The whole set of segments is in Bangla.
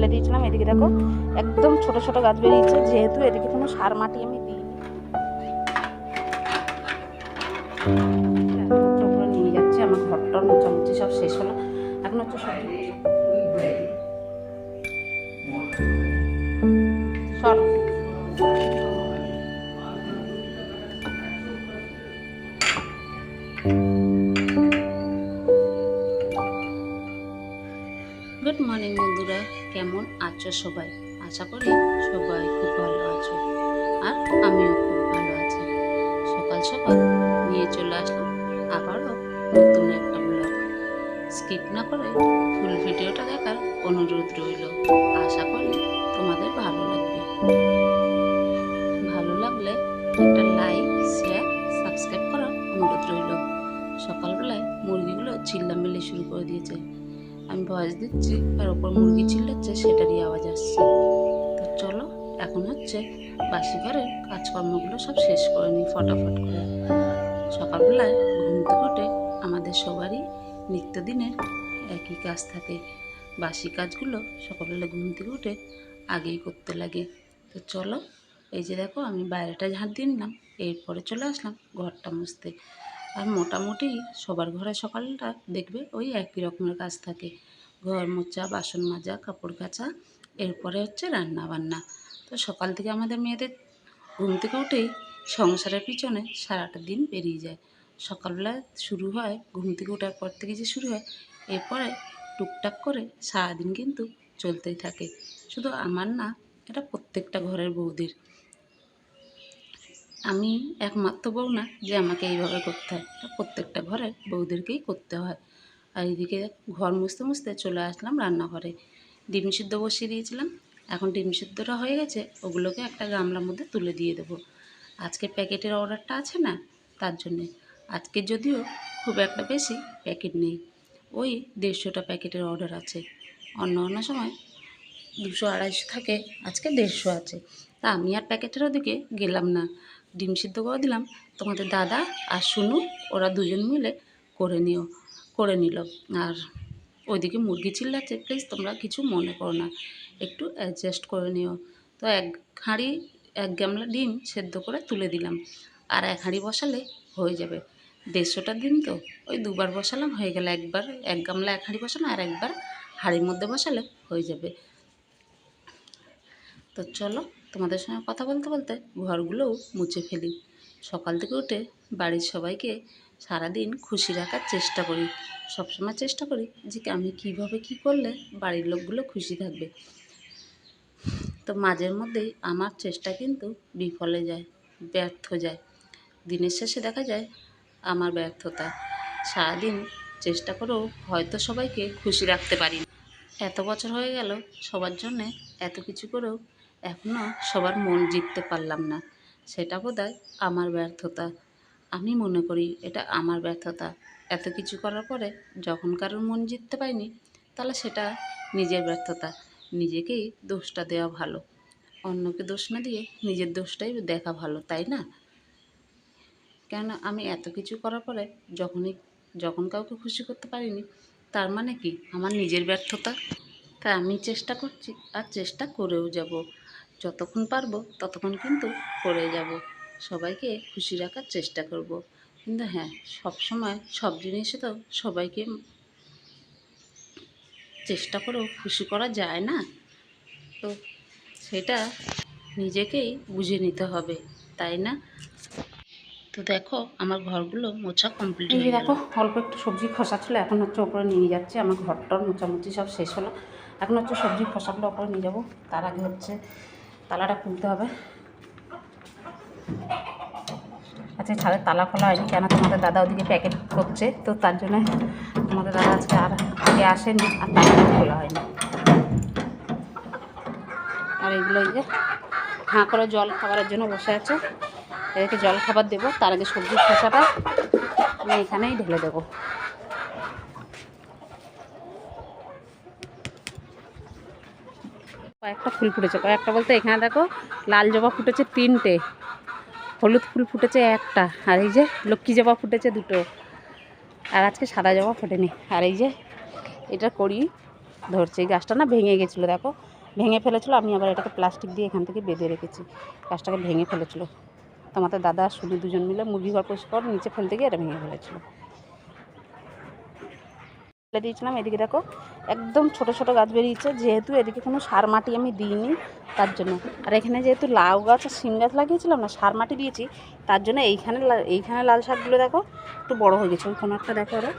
ফেলে দিয়েছিলাম। এদিকে দেখো, একদম ছোট ছোট গাছ বেরিয়েছে। যেহেতু এদিকে কোনো সার, মাটি আমি দিই নিয়ে যাচ্ছে, আমার ঘরটা মোচামুচি সব শেষ হলো। এখন হচ্ছে সবজি মর্নিং বন্ধুরা। কেমন আছো সবাই? আশা করি সবাই খুব ভালো আছো। আর আমিও খুব ভালো আছি। সকাল সকাল নিয়ে চলে আসলাম আবারও নতুন একটা ব্লগ স্কিপ না করে ফুল ভিডিওটা দেখার অনুরোধ রইল। আশা করি তোমাদের ভালো লাগবে। ভালো লাগলে একটা লাইক শেয়ার সাবস্ক্রাইব করার অনুরোধ রইল। সকালবেলায় মুরগিগুলো চিল্লামিল্লি শুরু করে দিয়েছে। আমি ভয়েস দিচ্ছি আর ওপর মুরগি চিল্লাচ্ছে সেটারই আওয়াজ আসছে। তো চলো, এখন হচ্ছে বাসি ঘরের কাজকর্মগুলো সব শেষ করে নিই ফটাফট করে। সকালবেলায় ঘুম থেকে উঠে আমাদের সবারই নিত্যদিনের একই কাজ থাকে। বাসি কাজগুলো সকালবেলা ঘুম থেকে উঠে আগেই করতে লাগে। তো চলো, এই যে দেখো, আমি বাইরেটা ঝাঁট দিয়ে নিলাম, এরপরে চলে আসলাম ঘরটা মুছতে। আর মোটামুটি সবার ঘরে সকালটা দেখবে ওই একই রকমের কাজ থাকে। ঘর মোচা বাসন মাজা, কাপড় কাচা, এরপরে হচ্ছে রান্না বান্না। তো সকাল থেকে আমাদের মেয়েদের ঘুম থেকে উঠেই সংসারের পিছনে সারাটা দিন পেরিয়ে যায়। সকালবেলা শুরু হয়, ঘুম থেকে ওঠার পর থেকে যে শুরু হয়, এরপরে টুকটাক করে সারাদিন কিন্তু চলতেই থাকে। শুধু আমার না, এটা প্রত্যেকটা ঘরের বৌদির। আমি একমাত্র বউ না যে আমাকে এইভাবে করতে হয়। প্রত্যেকটা ঘরের বউদেরকেই করতে হয়। আর এদিকে ঘর মুছতে মুছতে চলে আসলাম রান্নাঘরে। ডিম সিদ্ধ বসিয়ে দিয়েছিলাম। এখন ডিম সিদ্ধটা হয়ে গেছে, ওগুলোকে একটা গামলার মধ্যে তুলে দিয়ে দেবো। আজকে প্যাকেটের অর্ডারটা আছে না, তার জন্যে। আজকে যদিও খুব একটা বেশি প্যাকেট নেই। ওই দেড়শোটা প্যাকেটের অর্ডার আছে। অন্য অন্য সময় দুশো আড়াইশো থাকে, আজকে দেড়শো আছে। তা আমি আর প্যাকেটের ওদিকে গেলাম না। ডিম সিদ্ধ করে দিলাম। তোমাদের দাদা আর শুনু ওরা দুজন মিলে করে নিও, করে নিল। আর ওইদিকে মুরগি চিল্লাচ্ছে প্লিজ তোমরা কিছু মনে করো না, একটু অ্যাডজাস্ট করে নিও। তো এক হাঁড়ি, এক গামলা ডিম সেদ্ধ করে তুলে দিলাম। আর এক হাঁড়ি বসালে হয়ে যাবে। দেড়শোটা দিন তো, ওই দুবার বসালাম, হয়ে গেল একবার, এক গামলা এক হাঁড়ি বসানো আর একবার হাঁড়ির মধ্যে বসালে হয়ে যাবে। তো চলো তোমাদের সঙ্গে কথা বলতে বলতে ঘরগুলোও মুছে ফেলি। সকাল থেকে উঠে বাড়ির সবাইকে সারাদিন খুশি রাখার চেষ্টা করি। সবসময় চেষ্টা করি যে আমি কীভাবে কি করলে বাড়ির লোকগুলো খুশি থাকবে। তো মাঝের মধ্যেই আমার চেষ্টা কিন্তু বিফলে যায়, ব্যর্থ যায়। দিনের শেষে দেখা যায় আমার ব্যর্থতা। সারাদিন চেষ্টা করেও হয়তো সবাইকে খুশি রাখতে পারি এত বছর হয়ে গেল সবার জন্যে এত কিছু করেও এখনও সবার মন জিততে পারলাম না। সেটা বোধহয় আমার ব্যর্থতা। আমি মনে করি এটা আমার ব্যর্থতা। এত কিছু করার পরে যখন কারোর মন জিততে পারিনি, তাহলে সেটা নিজের ব্যর্থতা। নিজেকেই দোষটা দেওয়া ভালো। অন্যকে দোষ না দিয়ে নিজের দোষটাই দেখা ভালো, তাই না? কেন আমি এত কিছু করার পরে যখনই, যখন কাউকে খুশি করতে পারিনি, তার মানে কি? আমার নিজের ব্যর্থতা? তাই আমি চেষ্টা করছি আর চেষ্টা করেও যাব। যতক্ষণ পারব ততক্ষণ কিন্তু করে যাব। সবাইকে খুশি রাখার চেষ্টা করব। কিন্তু হ্যাঁ সব সময় সব জিনিসে তো সবাইকে চেষ্টা করেও খুশি করা যায় না। তো সেটা নিজেকেই বুঝে নিতে হবে তাই না? তো দেখো আমার ঘরগুলো মোছা কমপ্লিট এই হয়ে দেখো দেখো অল্প একটু সবজি খসা ছিল এখন হচ্ছে ওপরে নিয়ে যাচ্ছে। আমার ঘরটার মোচামুচি সব শেষ হলো। এখন হচ্ছে সবজি খসাগুলো ওপরে নিয়ে যাব। তার আগে হচ্ছে তালাটা খুলতে হবে। আচ্ছা ছাদের তালা খোলা হয়নি, কেন তোমাদের দাদা ওদিকে প্যাকেট করছে? তো তার জন্য তোমাদের দাদা আজকে আর আগে আসেনি, আর তালাটা খোলা হয়নি। আর এগুলো যে, হাঁ করে জল খাবারের জন্য বসে আছে। এদেরকে জল খাবার দেবো, তার আগে সবজির খোসাটা আমি এখানেই ঢেলে দেবো। কয়েকটা ফুল ফুটেছে। কয়েকটা বলতে এখানে দেখো লাল জবা ফুটেছে তিনটে, হলুদ ফুল ফুটেছে একটা, আর এই যে লক্ষ্মী জবা ফুটেছে দুটো, আর আজকে সাদা জবা ফোটেনি। আর এই যে এটা করি ধরছে, এই গাছটা না ভেঙে গেছিল দেখো, ভেঙে ফেলেছিলো, আমি আবার এটাকে প্লাস্টিক দিয়ে এখান থেকে বেঁধে রেখেছি, গাছটাকে ভেঙে ফেলেছিলো। তোমাদের দাদা শুধু দুজন মিলে মুরগি পরিষ্কার নিচে ফেলতে গিয়ে এটা ভেঙে ফেলেছিলো। ফেলে দিয়েছিলাম। এদিকে দেখো, একদম ছোট ছোট গাছ বেরিয়েছে। যেহেতু এদিকে কোনো সার মাটি আমি দিইনি, তার জন্য। আর এখানে যেহেতু লাউ গাছ আর শিম গাছ লাগিয়েছিলাম না, সার মাটি দিয়েছি, তার জন্য এইখানে এইখানে লাল শাকগুলো দেখো, একটু বড় হয়ে গেছে। কোনো একটা দেখো ওরা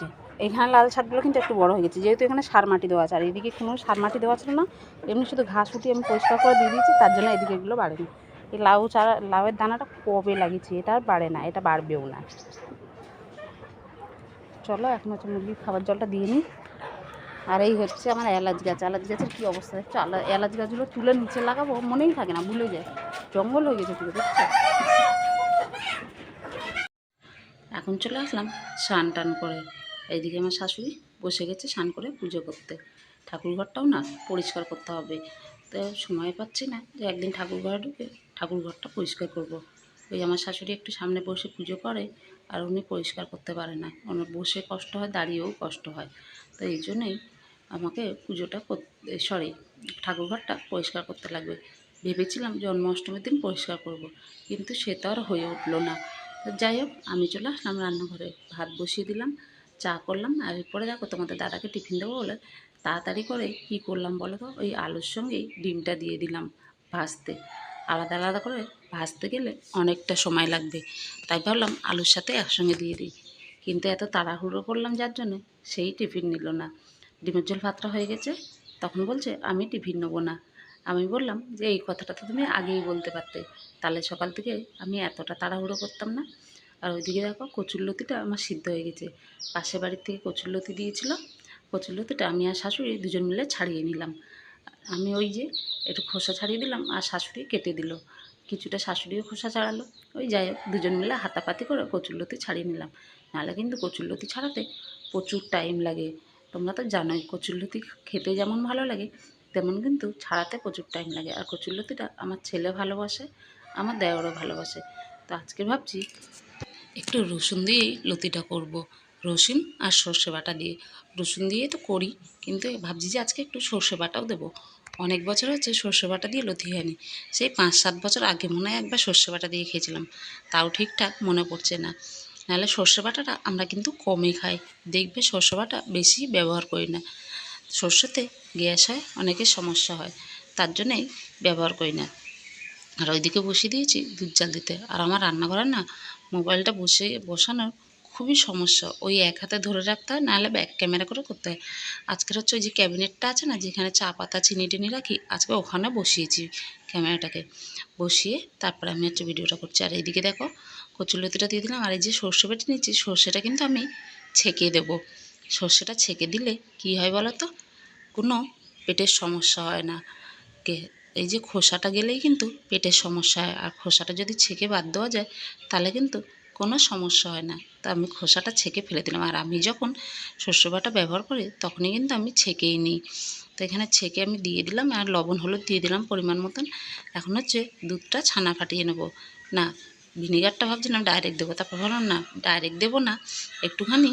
যে, এইখানে লাল শাকগুলো কিন্তু একটু বড় হয়ে গেছে। যেহেতু এখানে সার মাটি দেওয়া আছে, আর এদিকে কোনো সার মাটি দেওয়া ছিল না, এমনি শুধু ঘাস উঠিয়ে আমি পরিষ্কার করে দিয়ে দিয়েছি, তার জন্য এদিকে এগুলো বাড়েনি। এই লাউ চারা, লাউয়ের দানাটা কবে লাগিয়েছি, এটা আর বাড়ে না, এটা বাড়বেও না। চলো, এখন হচ্ছে মুরগির খাবার জলটা দিয়ে নিই। আর এই হচ্ছে আমার এলাচ গাছ। এলাচ গাছের কী অবস্থা? দেখছ এলাচ গাছগুলো তুলে নিচে লাগাবো, মনেই থাকে না, ভুলে যায়। জঙ্গল হয়ে গেছে পুরো, দেখছ? এখন চলে আসলাম স্নান টান করে। এইদিকে আমার শাশুড়ি বসে গেছে স্নান করে পুজো করতে। ঠাকুর ঘরটাও না পরিষ্কার করতে হবে। তো সময় পাচ্ছি না যে একদিন ঠাকুর ঘরে ঢুকে ঠাকুর ঘরটা পরিষ্কার করব। ওই আমার শাশুড়ি একটু সামনে বসে পুজো করে আর উনি পরিষ্কার করতে পারে না। ওনার বসে কষ্ট হয়, দাঁড়িয়েও কষ্ট হয়। তো এই জন্যই আমাকে পুজোটা সরি ঠাকুরঘরটা পরিষ্কার করতে লাগবে। ভেবেছিলাম জন্মাষ্টমীর দিন পরিষ্কার করব। কিন্তু সে তো আর হয়ে উঠল না। তো যাই হোক, আমি চলে আসলাম রান্নাঘরে। ভাত বসিয়ে দিলাম, চা করলাম, আর এরপরে দেখো তোমাদের দাদাকে টিফিন দেবো বলে তাড়াতাড়ি করে কি করলাম বলো তো? ওই আলুর সঙ্গেই ডিমটা দিয়ে দিলাম ভাজতে। আলাদা আলাদা করে ভাজতে গেলে অনেকটা সময় লাগবে। তাই ভাবলাম আলুর সাথে একসঙ্গে দিয়ে দিই। কিন্তু এত তাড়াহুড়ো করলাম যার জন্যে সেই টিফিন নিল না। ডিমের ঝোল ভাতটা হয়ে গেছে, তখন বলছে, আমি টিফিন নেব না। আমি বললাম, যে এই কথাটা তো তুমি আগেই বলতে পারতে। তাহলে সকাল থেকে আমি এতটা তাড়াহুড়ো করতাম না। আর ওইদিকে দেখো কচুরলতিটা আমার সিদ্ধ হয়ে গেছে। পাশের বাড়ির থেকে কচুরলতি দিয়েছিল। কচুরলতিটা আমি আর শাশুড়ি দুজন মিলে ছাড়িয়ে নিলাম। আমি ওই যে একটু খোসা ছাড়িয়ে দিলাম আর শাশুড়ি কেটে দিল। কিছুটা শাশুড়িও খোসা ছাড়ালো। ওই যাই হোক, দুজন মিলে হাতাপাতি করে কচুরলতি ছাড়িয়ে নিলাম। নাহলে কিন্তু কচুরলতি ছাড়াতে প্রচুর টাইম লাগে। তোমরা তো জানোই, কচুরলতি খেতে যেমন ভালো লাগে, তেমন কিন্তু ছাড়াতে প্রচুর টাইম লাগে। আর কচুরলতিটা আমার ছেলে ভালোবাসে, আমার দেওরও ভালোবাসে। তো আজকে ভাবছি, একটু রসুন দিয়েই লতিটা করব। রসুন আর সর্ষে বাটা দিয়ে। রসুন দিয়ে তো করি, কিন্তু ভাবছি যে আজকে একটু সর্ষে বাটাও দেবো। অনেক বছর হচ্ছে সর্ষে বাটা দিয়ে লতি হয়নি। সেই পাঁচ সাত বছর আগে মনে হয় একবার সর্ষে বাটা দিয়ে খেয়েছিলাম। তাও ঠিকঠাক মনে পড়ছে না। নাহলে সর্ষে বাটাটা আমরা কিন্তু কমই খাই। দেখবে সর্ষে বাটা বেশি ব্যবহার করি না। সর্ষেতে গ্যাস হয়, অনেকের সমস্যা হয়। তার জন্যেই ব্যবহার করি না। আর ওইদিকে বসিয়ে দিয়েছি দুধ জাল দিতে। আর আমার রান্নাঘরে না মোবাইলটা বসে বসানোর খুবই সমস্যা। ওই এক হাতে ধরে রাখতে হয়, নাহলে ব্যাক ক্যামেরা করে করতে হয়। আজকের হচ্ছে ওই যে ক্যাবিনেটটা আছে না, যেখানে চা পাতা, চিনি টিনি রাখি, আজকে ওখানে বসিয়েছি ক্যামেরাটাকে। বসিয়ে তারপরে আমি হচ্ছে ভিডিওটা করছি। আর এইদিকে দেখো কচুলতিটা দিয়ে দিলাম। আর এই যে সর্ষে বেটে নিচ্ছি সর্ষেটা কিন্তু আমি ছেঁকে দেবো। সর্ষেটা ছেঁকে দিলে কি হয় বলো তো? কোনো পেটের সমস্যা হয় না। কে, এই যে খোসাটা গেলেই কিন্তু পেটের সমস্যা হয়। আর খোসাটা যদি ছেঁকে বাদ দেওয়া যায়, তাহলে কিন্তু কোনো সমস্যা হয় না। তা আমি খোসাটা ছেঁকে ফেলে দিলাম। আর আমি যখন শস্য বাটা ব্যবহার করি, তখনই কিন্তু আমি ছেঁকেই নিই। তো এখানে ছেঁকে আমি দিয়ে দিলাম আর লবণ, হলুদ দিয়ে দিলাম পরিমাণ মতন। এখন হচ্ছে দুধটা ছানা ফাটিয়ে নেব। না, ভিনিগারটা ভাবছিলাম ডাইরেক্ট দেবো। তারপর ভাবলাম, না ডাইরেক্ট দেবো না, একটুখানি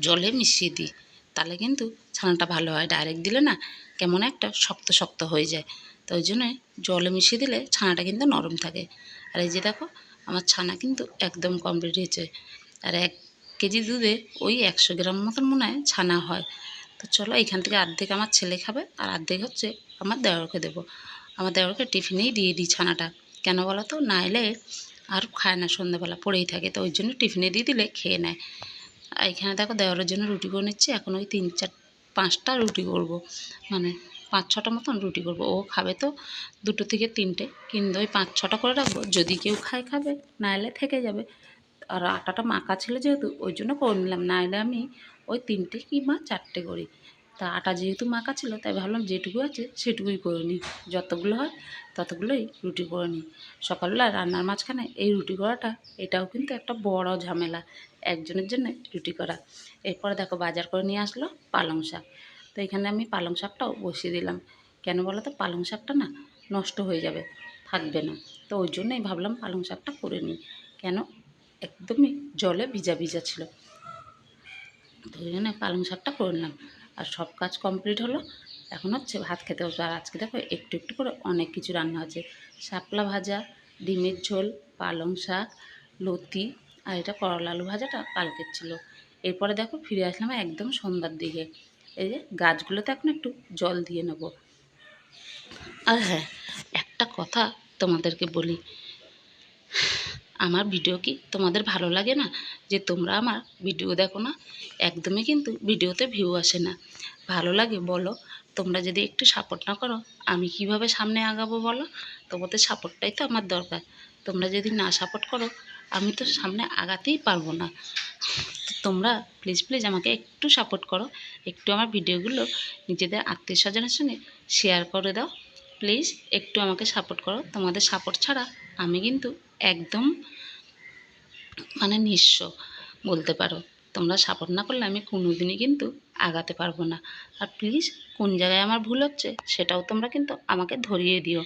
জলে মিশিয়ে দিই। তাহলে কিন্তু ছানাটা ভালো হয়। ডাইরেক্ট দিলে না কেমন একটা শক্ত শক্ত হয়ে যায়। তো ওই জন্য জলে মিশিয়ে দিলে ছানাটা কিন্তু নরম থাকে। আর এই যে দেখো আমার ছানা কিন্তু একদম কমপ্লিট হয়েছে। আর এক কেজি দুধে ওই একশো গ্রাম মতন মনে হয় ছানা হয়। তো চলো এখান থেকে অর্ধেক আমার ছেলে খাবে আর অর্ধেক হচ্ছে আমার দেওরকে দেবো। আমার দেওরকে টিফিনেই দিয়ে দিই ছানাটা। কেন বলো তো? না এলে আর খায় না, সন্ধ্যাবেলা পড়েই থাকে, তো ওই জন্য টিফিনে দিয়ে দিলে খেয়ে নেয়। আর এখানে দেখো দেওয়ারের জন্য রুটি করে নিচ্ছি, এখন ওই তিন চার, পাঁচটা রুটি করব। মানে পাঁচ ছটা মতন রুটি করব। ও খাবে তো দুটো থেকে তিনটে। কিন্তু ওই পাঁচ ছটা করে রাখব। যদি কেউ খায়, খাবে। না এলে থেকে যাবে। আর আটাটা মাখা ছিল যেহেতু, ওই জন্য করে নিলাম। না এলে আমি ওই তিনটে কিংবা চারটে করি। তা আটা যেহেতু মাখা ছিল, তাই ভাবলাম যেটুকু আছে সেটুকুই করে নিই। যতগুলো হয় ততগুলোই রুটি করে নিই। সকালবেলা রান্নার মাঝখানে এই রুটি করাটা, এটাও কিন্তু একটা বড় ঝামেলা। একজনের জন্য রুটি করা। এরপরে দেখো বাজার করে নিয়ে আসলো পালং শাক। তো এখানে আমি পালং শাকটাও বসিয়ে দিলাম। কেন বলো তো? পালং শাকটা না নষ্ট হয়ে যাবে, থাকবে না। তো ওই জন্যই ভাবলাম পালং শাকটা করে নিই। কেন? একদমই জলে ভিজা ভিজা ছিল। তো ওই জন্য পালং শাকটা করে নিলাম। আর সব কাজ কমপ্লিট হলো। এখন হচ্ছে ভাত খেতে বসবো। আর আজকে দেখো একটু একটু করে অনেক কিছু রান্না হচ্ছে। শাপলা ভাজা, ডিমের ঝোল, পালং শাক, লতি আর এটা করলা আলু ভাজাটা কালকের ছিল। এরপরে দেখো ফিরে আসলাম একদম সন্ধ্যার দিকে। এই যে গাছগুলোতে এখন একটু জল দিয়ে নেব। আর হ্যাঁ একটা কথা তোমাদেরকে বলি। আমার ভিডিও কি তোমাদের ভালো লাগে না? যে তোমরা আমার ভিডিও দেখো না? একদমই কিন্তু ভিডিওতে ভিউ আসে না। ভালো লাগে, বলো। তোমরা যদি একটু সাপোর্ট না করো, আমি কীভাবে সামনে আগাবো বলো? তোমাদের সাপোর্টটাই তো আমার দরকার। তোমরা যদি না সাপোর্ট করো, আমি তো সামনে আগাতেই পারব না। তোমরা প্লিজ প্লিজ আমাকে একটু সাপোর্ট করো। একটু আমার ভিডিওগুলো নিজেদের আত্মীয় স্বজনের সঙ্গে শেয়ার করে দাও। প্লিজ একটু আমাকে সাপোর্ট করো। তোমাদের সাপোর্ট ছাড়া আমি কিন্তু একদম মানে নিঃস্ব বলতে পারো। তোমরা সাপোর্ট না করলে আমি কোনো দিনই কিন্তু আগাতে পারব না। আর প্লিজ কোন জায়গায় আমার ভুল হচ্ছে সেটাও তোমরা কিন্তু আমাকে ধরিয়ে দিও।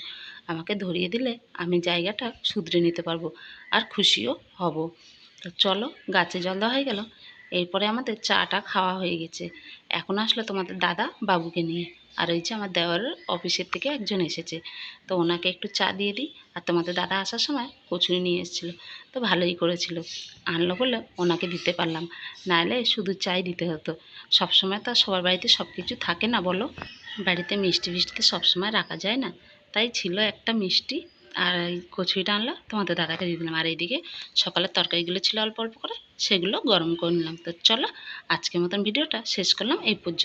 আমাকে ধরিয়ে দিলে আমি জায়গাটা শুধরে নিতে পারব আর খুশিও হব। তো চলো, গাছে জল দেওয়া হয়ে গেল। এরপরে আমাদের চাটা খাওয়া হয়ে গেছে। এখন আসলো তোমাদের দাদা বাবুকে নিয়ে। আর ওই যে আমার দেওয়ারের অফিসের থেকে একজন এসেছে। তো ওনাকে একটু চা দিয়ে দিই। আর তোমাদের দাদা আসার সময় কচুরি নিয়ে এসেছিল। তো ভালোই করেছিল। আনলো বলে ওনাকে দিতে পারলাম। নাহলে শুধু চাই দিতে হতো। সবসময় তো সবার বাড়িতে সব কিছু থাকে না বলো? বাড়িতে মিষ্টি ফিষ্টি সবসময় রাখা যায় না। তাই ছিল একটা মিষ্টি আর এই কচুরিটা আনলো, তোমাদের দাদাকে দিয়ে দিলাম। আর এইদিকে সকালের তরকারিগুলো ছিল অল্প অল্প করে, সেগুলো গরম করে নিলাম। তো চলো, আজকের মতন ভিডিওটা শেষ করলাম, এই পর্যন্ত।